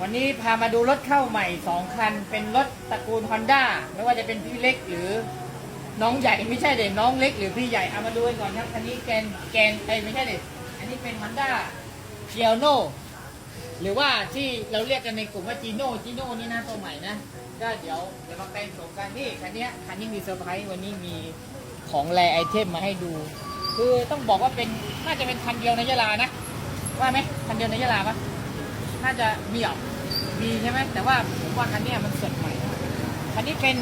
วันนี้พามาดูรถเข้าใหม่ 2 คัน เป็นรถตระกูล Honda ไม่ว่าจะเป็นพี่เล็กหรือน้องใหญ่ไม่ใช่เด็กน้องเล็กหรือพี่ใหญ่เอามาดูกันก่อนครับคันนี้แกนแกนไอยไม่ใช่เด็กอันนี้เป็น Honda g i o n o หรือว่าที่เราเรียกกันในกลุ่มว่าจีโน่จีโน่นี่นะตัวใหม่นะก็เดี๋ยวเดี๋ยวมาแปลงโฉมกันนี่คันนี้คันนี้มีเซอร์ไพรส์วันนี้มีของแรไอเทมมาให้ดู คือต้องบอกว่าเป็นน่าจะเป็นคันเดียวในยะลานะว่าไหมคันเดียวในยะลาปะ น่าจะมีเหรอมีใช่ไหมแต่ว่าผมว่าคันนี้มันสดใหม่ คันนี้เป็น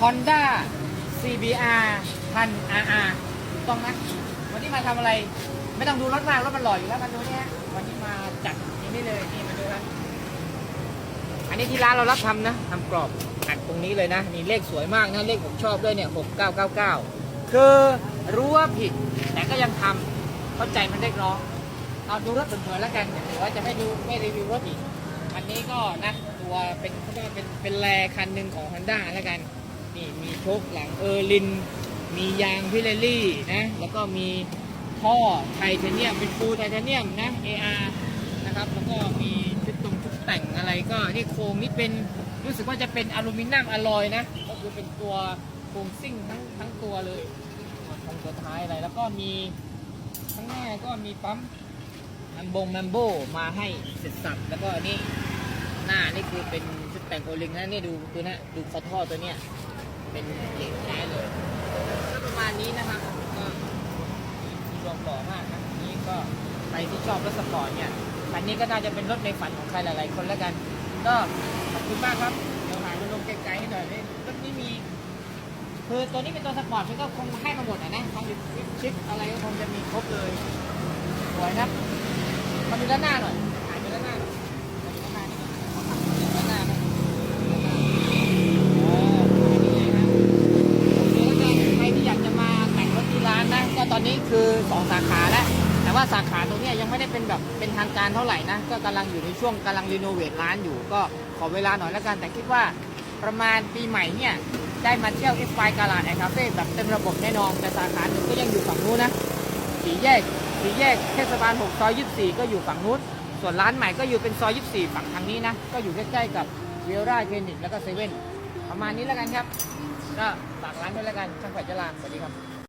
Honda CBR พัน RR ถูกต้องนะวันนี้มาทำอะไร ไม่ต้องดูรถมากรถมันหล่ออยู่แล้วมาดูเนี่ยวันนี้มาจัดนี่นี่เลยนี่มาดูครับอันนี้ที่ร้านเรารับทำนะทำกรอบอัดตรงนี้เลยนะนี่เลขสวยมากนะเลขผมชอบด้วยเนี่ย6999คือรู้ว่าผิด แต่ก็ยังทำเข้าใจมันเรียกร้อง เอาดูรถเผินๆแล้วกันเดี๋ยวว่าจะไม่ดูไม่รีวิวรถอีกอันนี้ก็นะตัวเป็นเขาเรียกว่าเป็นเป็นแรคันหนึ่งของ Honda แล้วกัน นี่มีโชคหลังเออร์ลิน มียางพิเรลี่นะ แล้วก็มีท่อไทเทเนียม เป็นฟูลไทเทเนียมนะ AR นะครับ แล้วก็มีชุดตรงชุดแต่งอะไรก็นี่โครงนี่เป็นรู้สึกว่าจะเป็นอลูมิเนียมอลลอยนะ ก็คือเป็นตัวโครงซิ่งทั้งทั้งตัวเลยส่วนของตัวท้ายอะไร แล้วก็มีข้างหน้าก็มีปั๊ม แมมบงแมมโบมาให้เสร็จสับแล้วก็นี่หน้านี่คือเป็นชุดแต่งโอลิงนะนี่ดูตัวนะดูคอท่อตัวเนี้ยเป็นเหล็กแท้เลยก็ประมาณนี้นะครับก็รวมหล่อมากนะอันนี้ก็ใครที่ชอบรถสปอร์ตเนี่ยคันนี้ก็น่าจะเป็นรถในฝันของใครหลายๆคนแล้วกัน ก็ขอบคุณมากครับเดี๋ยวหาดูลงไกลๆให้หน่อยนี่รถนี้มีคือตัวนี้เป็นตัวสปอร์ตมันก็คงให้มาหมดอะนะทั้งชิปอะไรก็คงจะมีครบเลยสวยนะ มาดูด้านหน้าหน่อยถ่ายดูด้านหน้าหน่อยมาดูด้านหน้านี่ก่อนด้านหน้านะเออนี่ไงครับโอเคแล้วกันใครที่อยากจะมาแต่งรถที่ร้านนะ ก็ตอนนี้คือ2สาขาแล้ว แต่ว่าสาขาตรงเนี้ยยังไม่ได้เป็นแบบเป็นทางการเท่าไหร่นะ ก็กำลังอยู่ในช่วงกำลังรีโนเวทร้านอยู่ ก็ขอเวลาหน่อยแล้วกัน แต่คิดว่าประมาณปีใหม่เนี่ยได้มาเที่ยวเอฟไฟกาลาดแอนด์คาเฟ่แบบเต็มระบบแน่นอน แต่สาขาหนึ่งก็ยังอยู่ฝั่งนู้นนะ สีแยกสีแยกเทศบาล6ซอย24 ก็อยู่ฝั่งนู้นส่วนร้านใหม่ก็อยู่เป็นซอย24 ฝั่งทางนี้นะ ก็อยู่ใกล้ๆกับเวลราคลินิกแล้วก็เซเว่นประมาณนี้แล้วกันครับก็ฝากร้านด้วยแล้วกันช่างไฟจราสวัสดีครับ